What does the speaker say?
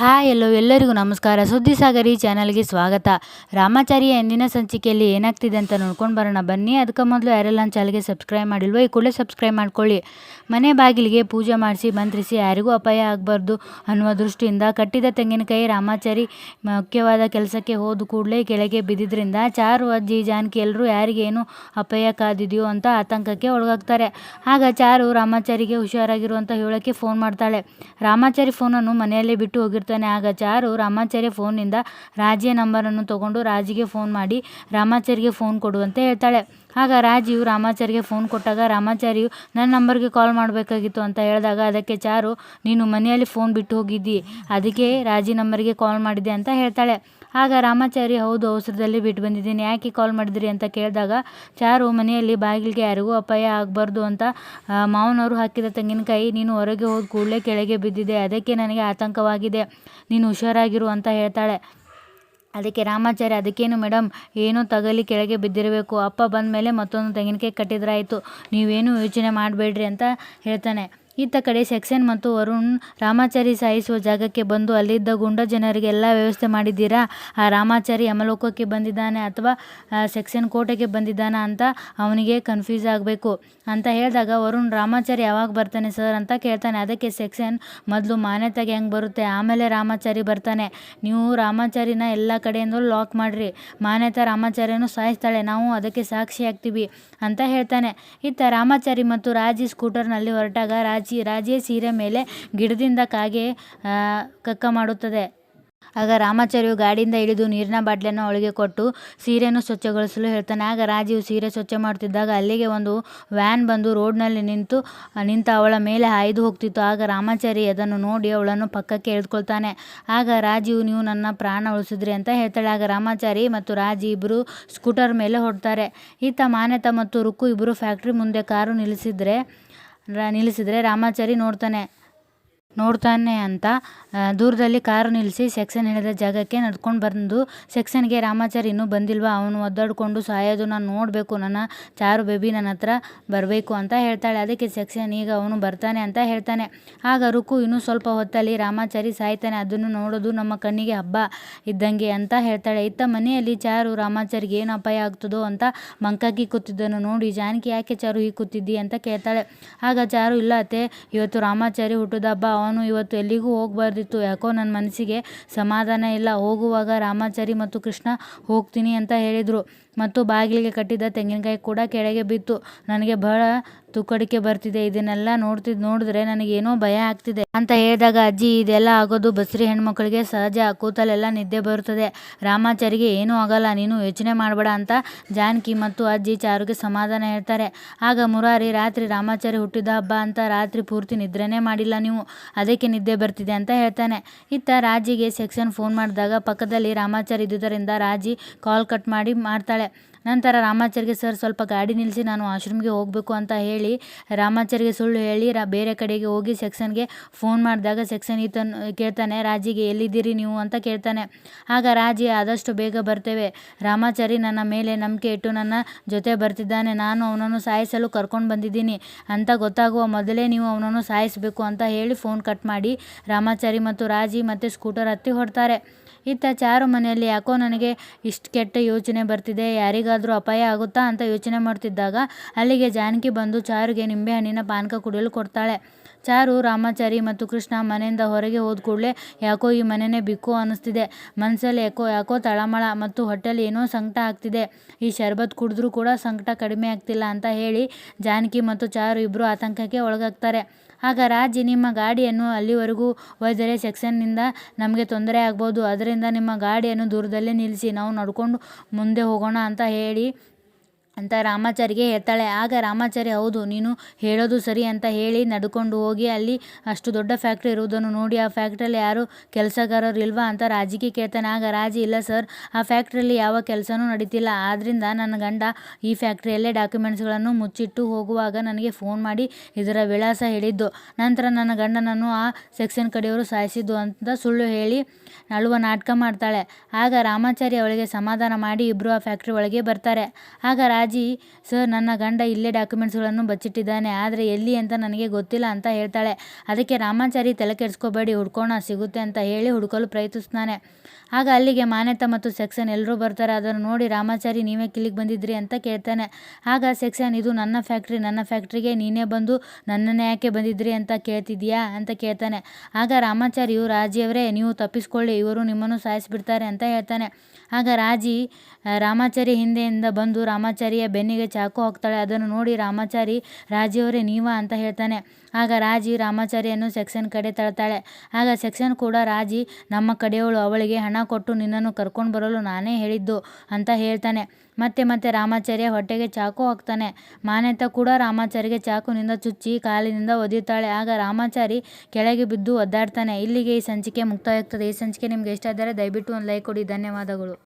Hi, ಎಲ್ಲೋ ಎಲ್ಲರಿಗೂ ನಮಸ್ಕಾರ. ಸುದ್ದಿ ಸಾಗರಿ ಚಾನಲ್ಗೆ ಸ್ವಾಗತ. ರಾಮಾಚಾರಿಯ ಎಂದಿನ ಸಂಚಿಕೆಯಲ್ಲಿ ಏನಾಗ್ತಿದೆ ಅಂತ ನೋಡ್ಕೊಂಡು ಬರೋಣ. ಬನ್ನಿ, ಅದಕ್ಕೆ ಮೊದಲು ಯಾರೆಲ್ಲ ಚಾನಲ್ಗೆ ಸಬ್ಸ್ಕ್ರೈಬ್ ಮಾಡಿಲ್ವೋ, ಈ ಕೂಡಲೇ ಸಬ್ಸ್ಕ್ರೈಬ್ ಮಾಡ್ಕೊಳ್ಳಿ. ಮನೆ ಬಾಗಿಲಿಗೆ ಪೂಜೆ ಮಾಡಿಸಿ, ಮಂತ್ರಿಸಿ, ಯಾರಿಗೂ ಅಪಾಯ ಆಗಬಾರ್ದು ಅನ್ನುವ ದೃಷ್ಟಿಯಿಂದ ಕಟ್ಟಿದ ತೆಂಗಿನಕಾಯಿ ರಾಮಾಚಾರಿ ಮುಖ್ಯವಾದ ಕೆಲಸಕ್ಕೆ ಹೋದ ಕೂಡಲೇ ಕೆಳಗೆ ಬಿದ್ದಿದ್ರಿಂದ ಚಾರು, ಅಜ್ಜಿ, ಜಾನಕಿ ಎಲ್ಲರೂ ಯಾರಿಗೇನು ಅಪಾಯ ಕಾದಿದೆಯೋ ಅಂತ ಆತಂಕಕ್ಕೆ ಒಳಗಾಗ್ತಾರೆ. ಆಗ ಚಾರು ರಾಮಾಚಾರಿಗೆ ಹುಷಾರಾಗಿರುವಂತ ಹೇಳೋಕ್ಕೆ ಫೋನ್ ಮಾಡ್ತಾಳೆ. ರಾಮಾಚಾರಿ ಫೋನನ್ನು ಮನೆಯಲ್ಲೇ ಬಿಟ್ಟು ಹೋಗಿರ್ತಾನೆ ಆಗ ಚಾರು ರಾಮಾಚಾರ್ಯ ಫೋನಿಂದ ರಾಜಿಯ ನಂಬರನ್ನು ತಗೊಂಡು ರಾಜಿಗೆ ಫೋನ್ ಮಾಡಿ ರಾಮಾಚಾರಿಗೆ ಫೋನ್ ಕೊಡು ಹೇಳ್ತಾಳೆ. ಆಗ ರಾಜಿಯು ರಾಮಾಚಾರ್ಯಗೆ ಫೋನ್ ಕೊಟ್ಟಾಗ, ರಾಮಾಚಾರ್ಯು ನನ್ನ ನಂಬರ್ಗೆ ಕಾಲ್ ಮಾಡಬೇಕಾಗಿತ್ತು ಅಂತ ಹೇಳಿದಾಗ, ಅದಕ್ಕೆ ಚಾರು ನೀನು ಮನೆಯಲ್ಲಿ ಫೋನ್ ಬಿಟ್ಟು ಹೋಗಿದ್ದಿ. ಅದಕ್ಕೆ ರಾಜಿ ನಂಬರ್ಗೆ ಕಾಲ್ ಮಾಡಿದೆ ಅಂತ ಹೇಳ್ತಾಳೆ. ಆಗ ರಾಮಾಚಾರಿ, ಹೌದು, ಅವಸರದಲ್ಲಿ ಬಿಟ್ಟು ಬಂದಿದ್ದೀನಿ. ಯಾಕೆ ಕಾಲ್ ಮಾಡಿದ್ರಿ? ಅಂತ ಕೇಳಿದಾಗ, ಚಾರು, ಮನೆಯಲ್ಲಿ ಬಾಗಿಲಿಗೆ ಯಾರಿಗೂ ಅಪಾಯ ಆಗಬಾರ್ದು ಅಂತ ಮಾವನವರು ಹಾಕಿದ ತೆಂಗಿನಕಾಯಿ ನೀನು ಹೊರಗೆ ಹೋದ ಕೂಡಲೇ ಕೆಳಗೆ ಬಿದ್ದಿದೆ. ಅದಕ್ಕೆ ನನಗೆ ಆತಂಕವಾಗಿದೆ. ನೀನು ಹುಷಾರಾಗಿರು ಅಂತ ಹೇಳ್ತಾಳೆ. ಅದಕ್ಕೆ ರಾಮಾಚಾರಿ, ಅದಕ್ಕೇನು ಮೇಡಮ್ ಏನೋ ತಗಲಿ ಕೆಳಗೆ ಬಿದ್ದಿರಬೇಕು. ಅಪ್ಪ ಬಂದ ಮೇಲೆ ಮತ್ತೊಂದು ತೆಂಗಿನಕಾಯಿ ಕಟ್ಟಿದ್ರಾಯಿತು. ನೀವೇನು ಯೋಚನೆ ಮಾಡಬೇಡ್ರಿ ಅಂತ ಹೇಳ್ತಾನೆ. ಇತ್ತ ಕಡೆ ಸೆಕ್ಷನ್ ಮತ್ತು ವರುಣ್ ರಾಮಾಚಾರಿ ಸಾಯಿಸುವ ಜಾಗಕ್ಕೆ ಬಂದು ಅಲ್ಲಿದ್ದ ಗುಂಡ ಜನರಿಗೆ ಎಲ್ಲ ವ್ಯವಸ್ಥೆ ಮಾಡಿದ್ದೀರಾ? ಆ ರಾಮಾಚಾರಿ ಯಮಲೋಕಕ್ಕೆ ಬಂದಿದ್ದಾನೆ ಅಥವಾ ಸೆಕ್ಷನ್ ಕೋಟೆಗೆ ಬಂದಿದ್ದಾನೆ ಅಂತ ಅವನಿಗೆ ಕನ್ಫ್ಯೂಸ್ ಆಗಬೇಕು. ಅಂತ ಹೇಳಿದಾಗ ವರುಣ್, ರಾಮಾಚಾರಿ ಯಾವಾಗ ಬರ್ತಾನೆ ಸರ್? ಅಂತ ಕೇಳ್ತಾನೆ. ಅದಕ್ಕೆ ಸೆಕ್ಷನ್ ಮೊದಲು ಮಾನ್ಯತೆಗೆ ಹೆಂಗೆ ಬರುತ್ತೆ? ಆಮೇಲೆ ರಾಮಾಚಾರಿ ಬರ್ತಾನೆ. ನೀವು ರಾಮಾಚಾರಿನ ಎಲ್ಲ ಕಡೆಯಿಂದಲೂ ಲಾಕ್ ಮಾಡಿರಿ. ಮಾನ್ಯತಾ ರಾಮಾಚಾರ್ಯನು ಸಾಯಿಸ್ತಾಳೆ. ನಾವು ಅದಕ್ಕೆ ಸಾಕ್ಷಿ ಆಗ್ತೀವಿ ಅಂತ ಹೇಳ್ತಾನೆ. ಇತ್ತ ರಾಮಾಚಾರಿ ಮತ್ತು ರಾಜಿ ಸ್ಕೂಟರ್ನಲ್ಲಿ ಹೊರಟಾಗ ರಾಜಿ ರಾಜೇ ಸೀರೆ ಮೇಲೆ ಗಿಡದಿಂದ ಕಾಗೆ ಕಕ್ಕ ಮಾಡುತ್ತದೆ. ಆಗ ರಾಮಾಚಾರ್ಯು ಗಾಡಿಯಿಂದ ಇಳಿದು ನೀರಿನ ಬಾಟ್ಲಿಯನ್ನು ಅವಳಿಗೆ ಕೊಟ್ಟು ಸೀರೆಯನ್ನು ಸ್ವಚ್ಛಗೊಳಿಸಲು ಹೇಳ್ತಾನೆ. ಆಗ ರಾಜೀವ್ ಸೀರೆ ಸ್ವಚ್ಛ ಮಾಡ್ತಿದ್ದಾಗ ಅಲ್ಲಿಗೆ ಒಂದು ವ್ಯಾನ್ ಬಂದು ರೋಡ್ನಲ್ಲಿ ನಿಂತು, ನಿಂತ ಅವಳ ಮೇಲೆ ಹಾಯ್ದು ಹೋಗ್ತಿತ್ತು. ಆಗ ರಾಮಾಚಾರಿ ಅದನ್ನು ನೋಡಿ ಅವಳನ್ನು ಪಕ್ಕಕ್ಕೆ ಎಳೆದುಕೊಳ್ತಾನೆ ಆಗ ರಾಜೀವ್ ನೀವು ನನ್ನ ಪ್ರಾಣ ಉಳಿಸಿದ್ರಿ ಅಂತ ಹೇಳ್ತಾಳೆ. ಆಗ ರಾಮಾಚಾರಿ ಮತ್ತು ರಾಜಿ ಇಬ್ಬರು ಸ್ಕೂಟರ್ ಮೇಲೆ ಹೊಡ್ತಾರೆ ಈತ ಮಾನ್ಯತ ಮತ್ತು ರುಕ್ಕು ಇಬ್ಬರು ಫ್ಯಾಕ್ಟ್ರಿ ಮುಂದೆ ಕಾರು ನಿಲ್ಲಿಸಿದ್ರೆ ನಿಲ್ಲಿಸಿದರೆ ರಾಮಾಚಾರಿ ನೋಡ್ತಾನೆ. ನೋಡ್ತಾನೆ ಅಂತ ದೂರದಲ್ಲಿ ಕಾರು ನಿಲ್ಲಿಸಿ ಸೆಕ್ಷನ್ ಹೇಳಿದ ಜಾಗಕ್ಕೆ ನಡ್ಕೊಂಡು ಬಂದು ಸೆಕ್ಷನ್ಗೆ ರಾಮಾಚಾರಿ ಇನ್ನೂ ಬಂದಿಲ್ವಾ? ಅವನು ಒದ್ದಾಡಿಕೊಂಡು, ಸಾಯೋದು, ನಾನು ನೋಡಬೇಕು, ನನ್ನ ಚಾರು ಬೇಬಿ ನನ್ನ ಹತ್ರ ಬರಬೇಕು ಅಂತ ಹೇಳ್ತಾಳೆ. ಅದಕ್ಕೆ ಸೆಕ್ಷನ್ ಈಗ ಅವನು ಬರ್ತಾನೆ ಅಂತ ಹೇಳ್ತಾನೆ. ಆಗ ರುಕು ಇನ್ನೂ ಸ್ವಲ್ಪ ಹೊತ್ತಲ್ಲಿ ರಾಮಾಚಾರಿ ಸಾಯ್ತಾನೆ. ಅದನ್ನು ನೋಡೋದು ನಮ್ಮ ಕಣ್ಣಿಗೆ ಹಬ್ಬ ಇದ್ದಂಗೆ ಅಂತ ಹೇಳ್ತಾಳೆ. ಇತ್ತ ಮನೆಯಲ್ಲಿ ಚಾರು, ರಾಮಾಚಾರಿಗೆ ಏನು ಅಪಾಯ ಆಗ್ತದೋ ಅಂತ ಮಂಕಾಕಿ ಕೂತಿದ್ದನ್ನು ನೋಡಿ, ಜಾನಕಿ, ಯಾಕೆ ಚಾರು ಹೀಗೆ ಕೂತಿದ್ದಿ? ಅಂತ ಕೇಳ್ತಾಳೆ. ಆಗ ಚಾರು, ಇಲ್ಲ ಅತ್ತೆ, ಇವತ್ತು ರಾಮಾಚಾರಿ ಹುಟ್ಟುದ ಹಬ್ಬ ಅವನು ಇವತ್ತು ಎಲ್ಲಿಗೂ ಹೋಗಬಾರ್ದಿತ್ತು. ಯಾಕೋ ನನ್ನ ಮನಸ್ಸಿಗೆ ಸಮಾಧಾನ ಇಲ್ಲ. ಹೋಗುವಾಗ ರಾಮಾಚಾರಿ ಮತ್ತು ಕೃಷ್ಣ ಹೋಗ್ತೀನಿ ಅಂತ ಹೇಳಿದರು. ಮತ್ತು ಬಾಗಿಲಿಗೆ ಕಟ್ಟಿದ ತೆಂಗಿನಕಾಯಿ ಕೂಡ ಕೆಳಗೆ ಬಿತ್ತು. ನನಗೆ ಬಹಳ ತುಕ್ಕಡಿಕೆ ಬರ್ತಿದೆ. ಇದನ್ನೆಲ್ಲ ನೋಡ್ತಿದ್ ನೋಡಿದ್ರೆ ನನಗೇನೋ ಭಯ ಆಗ್ತಿದೆ. ಅಂತ ಹೇಳಿದಾಗ, ಅಜ್ಜಿ, ಇದೆಲ್ಲ ಆಗೋದು ಬಸ್ರಿ ಹೆಣ್ಮಕ್ಳಿಗೆ ಸಹಜ. ಕೂತಲೆಲ್ಲ ನಿದ್ದೆ ಬರುತ್ತದೆ. ರಾಮಾಚಾರಿಗೆ ಏನೂ ಆಗಲ್ಲ. ನೀನು ಯೋಚನೆ ಮಾಡಬೇಡ ಅಂತ ಜಾನಕಿ ಮತ್ತು ಅಜ್ಜಿ ಚಾರುಗೆ ಸಮಾಧಾನ ಹೇಳ್ತಾರೆ. ಆಗ ಮುರಾರಿ, ರಾತ್ರಿ ರಾಮಾಚಾರಿ ಹುಟ್ಟಿದ ಹಬ್ಬ ಅಂತ ರಾತ್ರಿ ಪೂರ್ತಿ ನಿದ್ರೆನೇ ಮಾಡಿಲ್ಲ ನೀವು. ಅದಕ್ಕೆ ನಿದ್ದೆ ಬರ್ತಿದೆ ಅಂತ ಹೇಳ್ತಾನೆ. ಇತ್ತ ರಾಜಿಗೆ ಸೆಕ್ಷನ್ ಫೋನ್ ಮಾಡಿದಾಗ ಪಕ್ಕದಲ್ಲಿ ರಾಮಾಚಾರಿ ಇದ್ದುದರಿಂದ ರಾಜಿ ಕಾಲ್ ಕಟ್ ಮಾಡಿ ಮಾಡ್ತಾಳೆ ನಂತರ ರಾಮಾಚಾರ್ಯ ಸರ್ ಸ್ವಲ್ಪ ಗಾಡಿ ನಿಲ್ಲಿಸಿ, ನಾನು ವಾಶ್ರೂಮ್ಗೆ ಹೋಗಬೇಕು ಅಂತ ಹೇಳಿ. ರಾಮಾಚಾರ್ಯ ಸುಳ್ಳು ಹೇಳಿ, ರಾ, ಬೇರೆ ಕಡೆಗೆ ಹೋಗಿ ಸೆಕ್ಷನ್ಗೆ ಫೋನ್ ಮಾಡಿದಾಗ ಸೆಕ್ಷನ್ ಈತನ್, ಕೇಳ್ತಾನೆ, ರಾಜಿಗೆ ಎಲ್ಲಿದ್ದೀರಿ ನೀವು? ಅಂತ ಕೇಳ್ತಾನೆ. ಆಗ, ರಾಜಿ, ಆದಷ್ಟು ಬೇಗ ಬರ್ತೇವೆ. ರಾಮಾಚಾರಿ ನನ್ನ ಮೇಲೆ ನಂಬಿಕೆ ಇಟ್ಟು ನನ್ನ ಜೊತೆ ಬರ್ತಿದ್ದಾನೆ. ನಾನು ಅವನನ್ನು ಸಾಯಿಸಲು ಕರ್ಕೊಂಡು ಬಂದಿದ್ದೀನಿ. ಅಂತ ಗೊತ್ತಾಗುವ ಮೊದಲೇ ನೀವು ಅವನನ್ನು ಸಾಯಿಸಬೇಕು ಅಂತ ಹೇಳಿ ಫೋನ್ ಕಟ್ ಮಾಡಿ ರಾಮಾಚಾರಿ ಮತ್ತು ರಾಜಿ ಮತ್ತೆ ಸ್ಕೂಟರ್ ಹತ್ತಿ ಹೊಡ್ತಾರೆ ಇತ್ತ ಚಾರು ಮನೆಯಲ್ಲಿ ಯಾಕೋ ನನಗೆ ಇಷ್ಟು ಕೆಟ್ಟ ಯೋಚನೆ ಬರ್ತಿದೆ, ಯಾರಿಗಾದರೂ ಅಪಾಯ ಆಗುತ್ತಾ ಅಂತ ಯೋಚನೆ ಮಾಡ್ತಿದ್ದಾಗ ಅಲ್ಲಿಗೆ ಜಾನಕಿ ಬಂದು ಚಾರುಗೆ ನಿಂಬೆಹಣ್ಣಿನ ಪಾನಕ ಕುಡಿಯಲು ಕೊಡ್ತಾಳೆ. ಚಾರು ರಾಮಾಚಾರಿ ಮತ್ತು ಕೃಷ್ಣ ಮನೆಯಿಂದ ಹೊರಗೆ ಹೋದ ಕೂಡಲೇ ಯಾಕೋ ಈ ಮನೆಯೇ ಬಿಕ್ಕೋ ಅನ್ನಿಸ್ತಿದೆ. ಮನಸ್ಸಲ್ಲಿ ಯಾಕೋ ಯಾಕೋ ತಳಮಳ ಮತ್ತು ಹೊಟ್ಟೆಲಿ ಏನೋ ಸಂಕಟ ಆಗ್ತಿದೆ. ಈ ಶರ್ಬತ್ ಕುಡಿದ್ರೂ ಕೂಡ ಸಂಕಟ ಕಡಿಮೆ ಆಗ್ತಿಲ್ಲ ಅಂತ ಹೇಳಿ ಜಾನಕಿ ಮತ್ತು ಚಾರು ಇಬ್ಬರು ಆತಂಕಕ್ಕೆ ಒಳಗಾಗ್ತಾರೆ. ಆಗ ರಾಜಿ ನಿಮ್ಮ ಗಾಡಿಯನ್ನು ಅಲ್ಲಿವರೆಗೂ ಒಯ್ದರೆ ಸೆಕ್ಷನ್ನಿಂದ ನಮಗೆ ತೊಂದರೆ ಆಗ್ಬೋದು. ಅದರಿಂದ ನಿಮ್ಮ ಗಾಡಿಯನ್ನು ದೂರದಲ್ಲೇ ನಿಲ್ಲಿಸಿ ನಾವು ನಡ್ಕೊಂಡು ಮುಂದೆ ಹೋಗೋಣ ಅಂತ ಹೇಳಿ ಅಂತ ರಾಮಾಚಾರಿಗೆ ಹೇಳ್ತಾಳೆ. ಆಗ ರಾಮಾಚಾರಿ, ಹೌದು, ನೀನು ಹೇಳೋದು ಸರಿ ಅಂತ ಹೇಳಿ ನಡ್ಕೊಂಡು ಹೋಗಿ ಅಲ್ಲಿ ಅಷ್ಟು ದೊಡ್ಡ ಫ್ಯಾಕ್ಟ್ರಿ ಇರುವುದನ್ನು ನೋಡಿ, ಆ ಫ್ಯಾಕ್ಟ್ರಿಯಲ್ಲಿ ಯಾರು ಕೆಲಸಗಾರರು ಇಲ್ವಾ ಅಂತ ರಾಜಿಗೆ ಕೇಳ್ತಾನೆ. ಆಗ ರಾಜಿ, ಇಲ್ಲ ಸರ್, ಆ ಫ್ಯಾಕ್ಟ್ರಿಯಲ್ಲಿ ಯಾವ ಕೆಲಸನೂ ನಡೀತಿಲ್ಲ. ಆದ್ದರಿಂದ ನನ್ನ ಗಂಡ ಈ ಫ್ಯಾಕ್ಟ್ರಿಯಲ್ಲೇ ಡಾಕ್ಯುಮೆಂಟ್ಸ್ಗಳನ್ನು ಮುಚ್ಚಿಟ್ಟು ಹೋಗುವಾಗ ನನಗೆ ಫೋನ್ ಮಾಡಿ ಇದರ ವಿಳಾಸ ಹೇಳಿದ್ದು. ನಂತರ ನನ್ನ ಗಂಡನನ್ನು ಆ ಸೆಕ್ಷನ್ ಕಡೆಯವರು ಸಾಯಿಸಿದ್ದು ಅಂತ ಸುಳ್ಳು ಹೇಳಿ ಅಳುವ ನಾಟಕ ಮಾಡ್ತಾಳೆ. ಆಗ ರಾಮಾಚಾರಿ ಅವಳಿಗೆ ಸಮಾಧಾನ ಮಾಡಿ ಇಬ್ಬರು ಆ ಫ್ಯಾಕ್ಟ್ರಿ ಒಳಗೆ ಬರ್ತಾರೆ. ಆಗ ರಾಜಿ ಸರ್, ನನ್ನ ಗಂಡ ಇಲ್ಲೇ ಡಾಕ್ಯುಮೆಂಟ್ಸ್ಗಳನ್ನು ಬಚ್ಚಿಟ್ಟಿದ್ದಾನೆ. ಆದರೆ ಎಲ್ಲಿ ಅಂತ ನನಗೆ ಗೊತ್ತಿಲ್ಲ ಅಂತ ಹೇಳ್ತಾಳೆ. ಅದಕ್ಕೆ ರಾಮಾಚಾರಿ ತಲೆ ಕೆಡಿಸ್ಕೋಬೇಡಿ, ಹುಡ್ಕೋಣ, ಸಿಗುತ್ತೆ ಅಂತ ಹೇಳಿ ಹುಡುಕಲು ಪ್ರಯತ್ನಿಸ್ತಾನೆ. ಆಗ ಅಲ್ಲಿಗೆ ಮಾನ್ಯತ ಮತ್ತು ಸೆಕ್ಷನ್ ಎಲ್ಲರೂ ಬರ್ತಾರೆ. ಅದನ್ನು ನೋಡಿ ರಾಮಾಚಾರಿ, ನೀವೇ ಕಿಲ್ಲಿಗೆ ಬಂದಿದ್ರಿ ಅಂತ ಕೇಳ್ತಾನೆ. ಆಗ ಸೆಕ್ಷನ್, ಇದು ನನ್ನ ಫ್ಯಾಕ್ಟ್ರಿ, ನನ್ನ ಫ್ಯಾಕ್ಟ್ರಿಗೆ ನೀನೇ ಬಂದು ನನ್ನನ್ನೇ ಯಾಕೆ ಬಂದಿದ್ರಿ ಅಂತ ಕೇಳ್ತಿದ್ಯಾ ಅಂತ ಕೇಳ್ತಾನೆ. ಆಗ ರಾಮಾಚಾರಿಯು ರಾಜಿಯವರೇ, ನೀವು ತಪ್ಪಿಸ್ಕೊಳ್ಳಿ, ಇವರು ನಿಮ್ಮನ್ನು ಸಾಯಿಸಿಬಿಡ್ತಾರೆ ಅಂತ ಹೇಳ್ತಾನೆ. ಆಗ ರಾಜಿ, ರಾಮಾಚಾರಿ ಹಿಂದೆಯಿಂದ ಬಂದು ರಾಮಾಚಾರಿಯ ಬೆನ್ನಿಗೆ ಚಾಕು ಹಾಕ್ತಾಳೆ. ಅದನ್ನು ನೋಡಿ ರಾಮಾಚಾರಿ ರಾಜಿಯವರೇ ನೀವಾ? ಅಂತ ಹೇಳ್ತಾನೆ. ಆಗ ರಾಜಿ ರಾಮಾಚಾರಿಯನ್ನು ಸೆಕ್ಷನ್ ಕಡೆ ತಳ್ತಾಳೆ. ಆಗ ಸೆಕ್ಷನ್ ಕೂಡ, ರಾಜಿ, ನಮ್ಮ ಕಡೆಯವಳು ಅವಳಿಗೆ ಹಣ ಕೊಟ್ಟು ನಿನ್ನನ್ನು ಕರ್ಕೊಂಡು ಬರಲು ನಾನೇ ಹೇಳಿದ್ದು ಅಂತ ಹೇಳ್ತಾನೆ. ಮತ್ತೆ ಮತ್ತೆ ರಾಮಾಚಾರ್ಯ ಹೊಟ್ಟೆಗೆ ಚಾಕು ಹಾಕ್ತಾನೆ. ಮಾನ್ಯತ ಕೂಡ ರಾಮಾಚಾರಿಗೆ ಚಾಕುನಿಂದ ಚುಚ್ಚಿ ಕಾಲಿನಿಂದ ಒದಿಯುತ್ತಾಳೆ ಆಗ ರಾಮಾಚಾರಿ ಕೆಳಗೆ ಬಿದ್ದು ಒದ್ದಾಡ್ತಾನೆ. ಇಲ್ಲಿಗೆ ಈ ಸಂಚಿಕೆ ಮುಕ್ತಾಯವಾಗ್ತದೆ. ಈ ಸಂಚಿಕೆ ನಿಮ್ಗೆ ಇಷ್ಟ ಆದರೆ ದಯವಿಟ್ಟು ಒಂದು ಲೈಕ್ ಕೊಡಿ. ಧನ್ಯವಾದಗಳು.